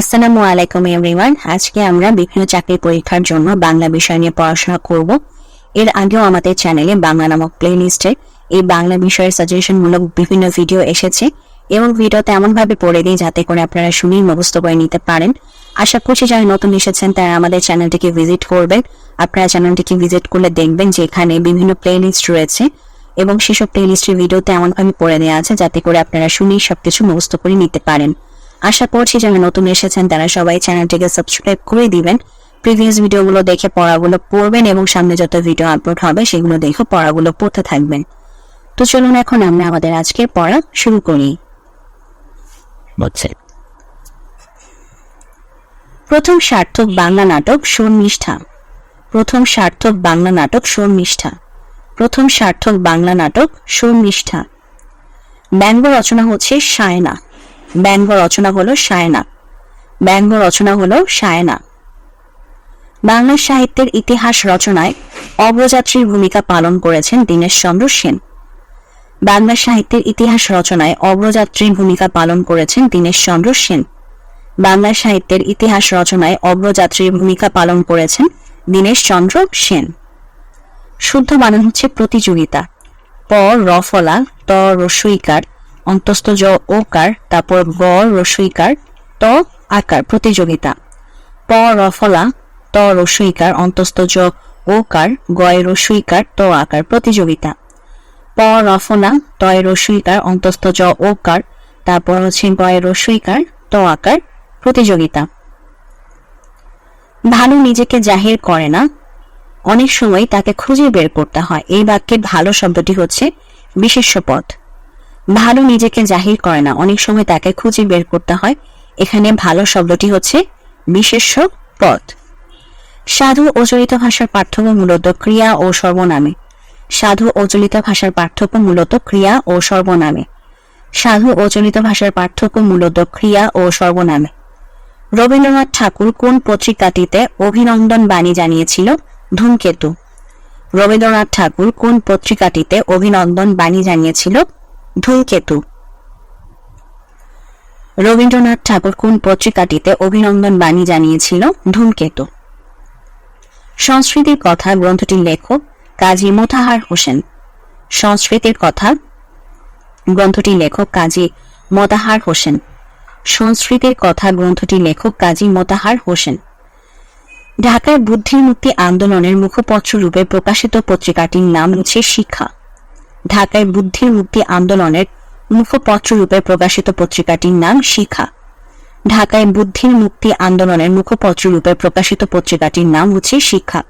আসসালামু আলাইকুম এভরিওয়ান আজকে আমরা বিভিন্ন চাকরি পরীক্ষার জন্য বাংলা বিষয় নিয়ে পড়াশোনা করব। এর আগেও আমাদের চ্যানেলে বাংলা নামক প্লেলিস্টে এই বাংলা বিষয়ের সাজেশনমূলক বিভিন্ন ভিডিও এসেছে এবং ভিডিওতে এমনভাবে পড়ে দিই যাতে করে আপনারা শুনেই মুখস্থ করে নিতে পারেন। আশা করছি যারা নতুন এসেছেন তারা আমাদের চ্যানেলটিকে ভিজিট করবেন। আপনারা চ্যানেলটিকে ভিজিট করলে দেখবেন যে এখানে বিভিন্ন প্লেলিস্ট রয়েছে এবং সেসব প্লে প্লেলিস্টের ভিডিওতে এমনভাবে পড়ে দেওয়া আছে যাতে করে আপনারা শুনেই সবকিছু মুখস্থ করে নিতে পারেন। আশা করছি যারা নতুন এসেছেন তারা সবাই চ্যানেলটিকে সাবস্ক্রাইব করে দিবেন। প্রিভিয়াস ভিডিওগুলো দেখে পড়াগুলো পড়বেন এবং সামনে যত ভিডিও আপলোড হবে সেগুলো দেখে পড়াগুলো পড়তে থাকবেন। তো চলুন এখন আমরা আমাদের আজকে পড়া শুরু করি। হচ্ছে প্রথম সার্থক বাংলা নাটক শর্মিষ্ঠা। প্রথম সার্থক বাংলা নাটক শর্মিষ্ঠা। প্রথম সার্থক বাংলা নাটক শর্মিষ্ঠা। ব্যঙ্গ রচনা হচ্ছে সায়না। ব্যঙ্গ রচনা হলো সায়না ব্যঙ্গ রচনা হলো সায়না বাংলা সাহিত্যের ইতিহাস রচনায় অগ্রযাত্রীর ভূমিকা পালন করেছেন দীনেশচন্দ্র সেন। বাংলা সাহিত্যের ইতিহাস রচনায় অগ্রযাত্রীর ভূমিকা পালন করেছেন দীনেশচন্দ্র সেন। বাংলা সাহিত্যের ইতিহাস রচনায় অগ্রযাত্রীর ভূমিকা পালন করেছেন দীনেশচন্দ্র সেন। শুদ্ধ বানান হচ্ছে প্রতিযোগিতা। প রফলা ত রসইকার অন্তস্থ জ ওকার তারপর গ রসইকার ত, আকার, প্রতিযোগিতা। প, রফলা, ত রসইকার অন্তস্থ জ ওকার গয় রসইকার ত, আকার, প্রতিযোগিতা। প, রফলা, তয় রসইকার অন্তস্থ জ ওকার তারপর হচ্ছে গয় রসইকার ত, আকার, প্রতিযোগিতা। ভালো নিজেকে জাহির করে না। অনেক সময় তাকে খুঁজে বের করতে হয়। এই বাক্যের ভালো শব্দটি হচ্ছে বিশেষ্য পদ ভালো নিজেকে জাহির করে না। অনেক সময় তাকে খুঁজে বের করতে হয়। এখানে ভালো শব্দটি হচ্ছে বিশেষ্য পদ সাধু ও চলিত ভাষার পার্থক্য মূলত ক্রিয়া ও সর্বনামে। সাধু ও চলিত ভাষার পার্থক্য মূলত ক্রিয়া ও সর্বনামে। সাধু ও চলিত ভাষার পার্থক্য মূলত ক্রিয়া ও সর্বনামে। রবীন্দ্রনাথ ঠাকুর কোন পত্রিকাটিতে অভিনন্দন বাণী জানিয়েছিল? ধূমকেতু। রবীন্দ্রনাথ ঠাকুর কোন পত্রিকাটিতে অভিনন্দন বাণী জানিয়েছিল? ধূমকেতু। রবীন্দ্রনাথ ঠাকুর কোন পত্রিকাটিতে অভিনন্দন বাণী জানিয়েছিল? ধূমকেতু। সংস্কৃতির কথা গ্রন্থটির লেখক কাজী মোতাহার হোসেন। সংস্কৃতির কথা গ্রন্থটির লেখক কাজী মোতাহার হোসেন। সংস্কৃতির কথা গ্রন্থটির লেখক কাজী মোতাহার হোসেন। ঢাকার বুদ্ধির মুক্তি আন্দোলনের মুখপত্র রূপে প্রকাশিত পত্রিকাটির নাম হচ্ছে শিক্ষা। ঢাকায় বুদ্ধির মুক্তি আন্দোলনের মুখপত্র রূপে প্রকাশিত পত্রিকাটির নাম শিখা। ঢাকায় বুদ্ধির মুক্তি আন্দোলনের মুখপত্র রূপে প্রকাশিত পত্রিকাটির নাম হচ্ছে শিক্ষা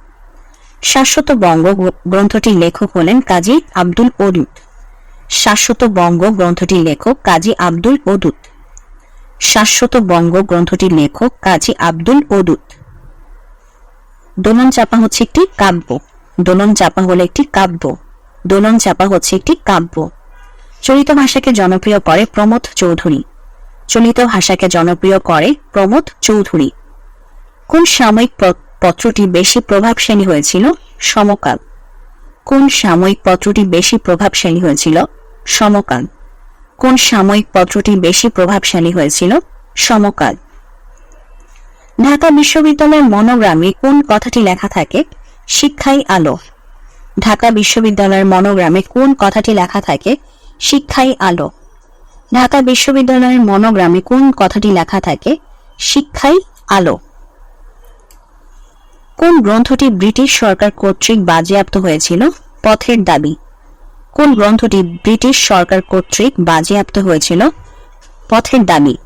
শাশ্বত বঙ্গ গ্রন্থটির লেখক হলেন কাজী আব্দুল ওদুত শাশ্বত বঙ্গ গ্রন্থটির লেখক কাজী আব্দুল ওদুত শাশ্বত বঙ্গ গ্রন্থটির লেখক কাজী আব্দুল ওদুত দোলন চাপা হচ্ছে একটি কাব্য। দোলন চাপা হলো একটি কাব্য। দোলন চাপা হচ্ছে একটি কাব্য। চলিত ভাষাকে জনপ্রিয় করে প্রমোদ চৌধুরী। চলিত ভাষাকে জনপ্রিয় করে প্রমোদ চৌধুরী। কোন সাময়িক পত্রটি বেশি প্রভাবশালী হয়েছিল? সমকাল। কোন সাময়িক পত্রটি বেশি প্রভাবশালী হয়েছিল? সমকাল। কোন সাময়িক পত্রটি বেশি প্রভাবশালী হয়েছিল? সমকাল। ঢাকা বিশ্ববিদ্যালয়ের মনোগ্রামে কোন কথাটি লেখা থাকে? শিক্ষাই আলো। ঢাকা বিশ্ববিদ্যালয়ের মনোগ্রামে কোন কথাটি লেখা থাকে? শিক্ষাই আলো। ঢাকা বিশ্ববিদ্যালয়ের মনোগ্রামে কোন কথাটি লেখা থাকে? শিক্ষাই আলো। কোন গ্রন্থটি ব্রিটিশ সরকার কর্তৃক বাজেয়াপ্ত হয়েছিল? পথের দাবি। কোন গ্রন্থটি ব্রিটিশ সরকার কর্তৃক বাজেয়াপ্ত হয়েছিল? পথের দাবি।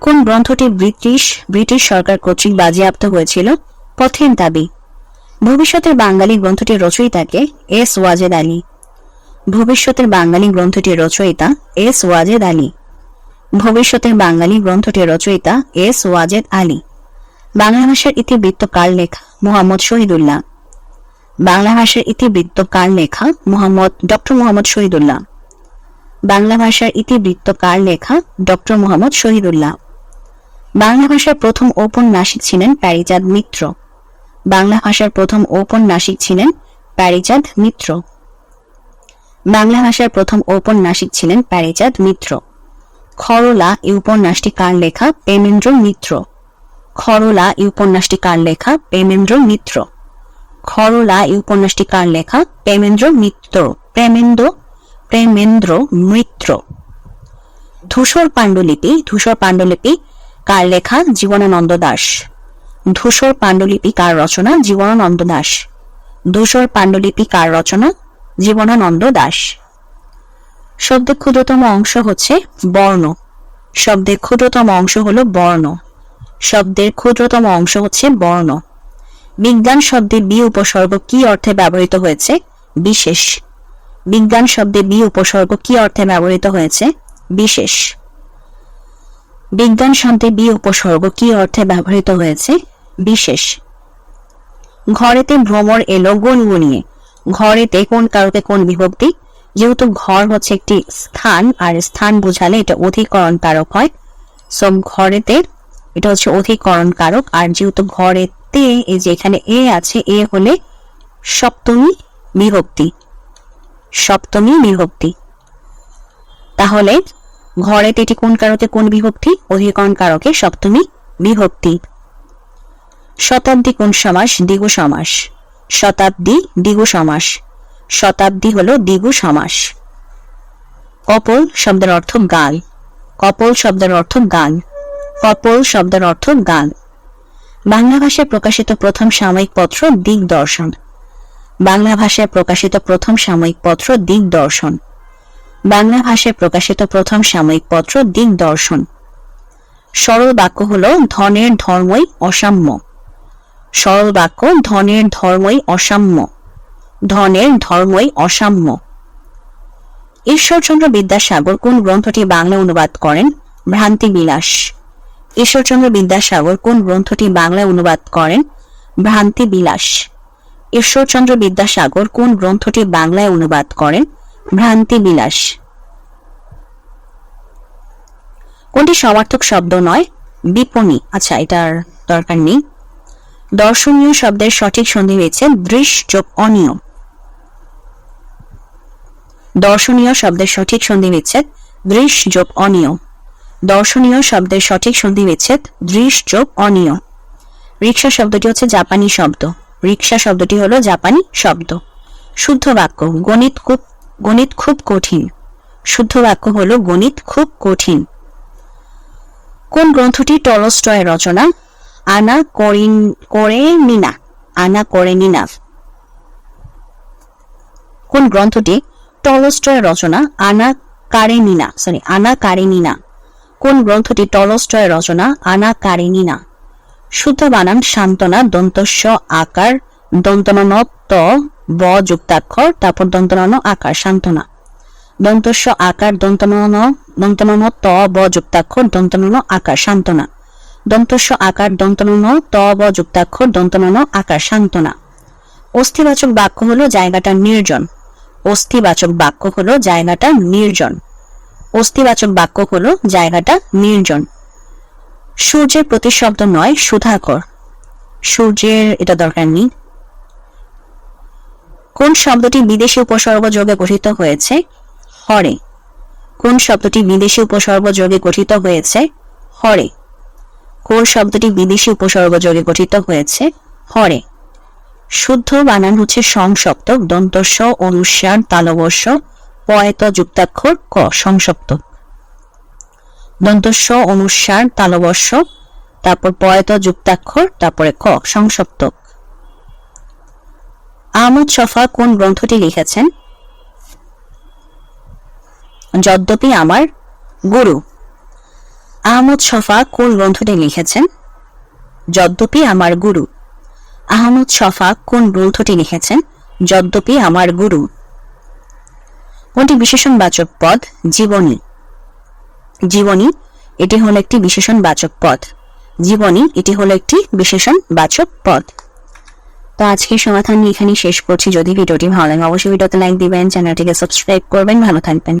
কোন গ্রন্থটি ব্রিটিশ ব্রিটিশ সরকার কর্তৃক বাজেয়াপ্ত হয়েছিল? পথের দাবি। ভবিষ্যতের বাঙালি গ্রন্থটির রচয়িতাকে এস ওয়াজেদ আলী। ভবিষ্যতের বাঙালি গ্রন্থটির রচয়িতা এস ওয়াজেদ আলী। ভবিষ্যতের বাঙালি গ্রন্থটির রচয়িতা এস ওয়াজেদ আলী। বাংলা ভাষার ইতিবৃত্ত কার লেখা মোহাম্মদ শহীদুল্লাহ। বাংলা ভাষার ইতিবৃত্ত কার লেখা মোহাম্মদ ডক্টর মোহাম্মদ শহীদুল্লাহ। বাংলা ভাষার ইতিবৃত্ত কার লেখা ডক্টর মোহাম্মদ শহীদুল্লাহ। বাংলা ভাষার প্রথম ঔপন্যাসিক ছিলেন প্যারিচাঁদ মিত্র। বাংলা ভাষার প্রথম ঔপন্যাসিক ছিলেন প্যারিচাঁদ মিত্র। বাংলা ভাষার প্রথম ঔপন্যাসিক ছিলেন প্যারিচাঁদ মিত্র। খরলা এই উপন্যাসটি কার লেখা? প্রেমেন্দ্র মিত্র। খরলা এই উপন্যাসটি কার লেখা? প্রেমেন্দ্র মিত্র। খরলা এই উপন্যাসটি কার লেখা? প্রেমেন্দ্র মিত্র। প্রেমেন্দ্র প্রেমেন্দ্র মিত্র। ধূসর পাণ্ডুলিপি ধূসর পাণ্ডুলিপি কার লেখা? জীবনানন্দ দাস ধূসর পাণ্ডুলিপি কার রচনা? জীবনানন্দ দাস। ধূসর পাণ্ডুলিপি কার রচনা? জীবনানন্দ দাস। শব্দের ক্ষুদ্রতম অংশ হচ্ছে বর্ণ। শব্দের ক্ষুদ্রতম অংশ হলো বর্ণ। শব্দের ক্ষুদ্রতম অংশ হচ্ছে বর্ণ। বিজ্ঞান শব্দে বি উপসর্গ কি অর্থে ব্যবহৃত হয়েছে? বিশেষ। বিজ্ঞান শব্দে বি উপসর্গ কি অর্থে ব্যবহৃত হয়েছে? বিশেষ। বিজ্ঞান শব্দে বি উপসর্গ কি অর্থে ব্যবহৃত হয়েছে? বিশেষ। ঘরেতে ভ্রমর এলো গুনগুনিয়ে ঘরেতে কোন কারকে কোন বিভক্তি? যেহেতু ঘর হচ্ছে একটি স্থান, আর স্থান বোঝালে এটা অধিকরণ কারক হয়। সো ঘরেতে এটা হচ্ছে অধিকরণ কারক, আর যেহেতু ঘরেতে এই যে এখানে এ আছে, এ হলে সপ্তমী বিভক্তি। সপ্তমী বিভক্তি। তাহলে ঘরেতে এটি কোন কারকে কোন বিভক্তি? অধিকরণ কারকে সপ্তমী বিভক্তি। শতাব্দী কোন সমাস? দ্বিগু সমাস। শতাব্দী, দ্বিগু সমাস। শতাব্দী হলো দ্বিগু সমাস। কপল শব্দের অর্থ গাল কপল শব্দের অর্থ গান। কপল শব্দের অর্থ গান। বাংলা ভাষায় প্রকাশিত প্রথম সাময়িক পত্র দিগদর্শন। বাংলা ভাষায় প্রকাশিত প্রথম সাময়িক পত্র দিগদর্শন। বাংলা ভাষায় প্রকাশিত প্রথম সাময়িক পত্র দিগদর্শন। সরল বাক্য হলো ধনের ধর্মই অসাম্য। সরল বাক্য, ধনের ধর্মই অসাম্য। ধনের ধর্মই অসাম্য। ঈশ্বরচন্দ্র বিদ্যাসাগর কোন গ্রন্থটি বাংলা অনুবাদ করেন? ভ্রান্তি বিলাস ঈশ্বরচন্দ্র বিদ্যাসাগর কোন গ্রন্থটি বাংলায় অনুবাদ করেন? ভ্রান্তি বিলাস ঈশ্বরচন্দ্র বিদ্যাসাগর কোন গ্রন্থটি বাংলায় অনুবাদ করেন? ভ্রান্তি বিলাস কোনটি সমার্থক শব্দ নয়? বিপণী। আচ্ছা এটার দরকার নেই। দর্শনীয় শব্দের সঠিক সন্ধি হয়েছে দৃশ যোগ অনিয় দর্শনীয় শব্দের সঠিক সন্ধি বিচ্ছেদ দৃশ যোগ অনিয় দর্শনীয় শব্দের সঠিক সন্ধি বিচ্ছেদ দৃশ যোগ অনিয় রিক্সা শব্দটি হচ্ছে জাপানি শব্দ। রিক্সা শব্দটি হলো জাপানি শব্দ। শুদ্ধ বাক্য, গণিত খুব গণিত খুব কঠিন। শুদ্ধ বাক্য হলো গণিত খুব কঠিন। কোন গ্রন্থটি টলস্টয়ের রচনা? আনা করিন, করে নিনা, আনা করে নিনা। কোন গ্রন্থটি? টলস্টয়ের রচনা, আনা কারেনিনা সরি আনা কারেনিনা কোন গ্রন্থটি? টলস্টয়ের রচনা, আনা কারেনিনা শুদ্ধ বানান, সান্ত্বনা দন্তস্ব আকার দন্তনন ত ব, যুক্তাক্ষর, তারপর দন্তনন, আকার, সান্ত্বনা। দন্তস্ব আকার, দন্তনন দন্তনন ত ব, যুক্তাক্ষর, দন্তনন, আকার, সান্ত্বনা। দন্তস্ব আকার দন্তনন ত ব যুক্তাক্ষর দন্তনন, আকার সান্ত্বনা। অস্থিবাচক বাক্য হলো জায়গাটা নির্জন। অস্থিবাচক বাক্য হলো জায়গাটা নির্জন। অস্থিবাচক বাক্য হলো জায়গাটা নির্জন। সূর্যের প্রতিশব্দ নয়, সুধাকর। সূর্যের এটা দরকার নেই। কোন শব্দটি বিদেশি উপসর্গ যোগে গঠিত হয়েছে? হরে। কোন শব্দটি বিদেশি উপসর্গ যোগে গঠিত হয়েছে? হরে। কোন শব্দটি বিদেশি উপসর্গ যোগে গঠিত হয়েছে? হরে। শুদ্ধ বানান হচ্ছে সংসপ্তক দন্তস্ব অনুস্বার তালবস্য পয়ত, যুক্তাক্ষর, ক সংসপ্তক দন্তস্ব অনুস্বার তালবস্য তারপর পয়ত, যুক্তাক্ষর, তারপরে ক সংসপ্তক আহমদ শফা কোন গ্রন্থটি লিখেছেন? যদ্যপি আমার গুরু। আহমদ শফা কোন গ্রন্থটি লিখেছেন? যদ্যপি আমার গুরু। আহমদ শফা কোন গ্রন্থটি লিখেছেন? যদ্যপি আমার গুরু। কোনটি বিশেষণবাচক পদ? জীবনী। জীবনী, এটি হলো একটি বিশেষণবাচক পদ। জীবনী, এটি হলো একটি বিশেষণবাচক পদ। তো আজকের সমাধান এখানেই শেষ করছি। যদি ভিডিওটি ভালো লাগে, অবশ্যই ভিডিওতে লাইক দিবেন, চ্যানেলটিকে সাবস্ক্রাইব করবেন। ভালো থাকবেন।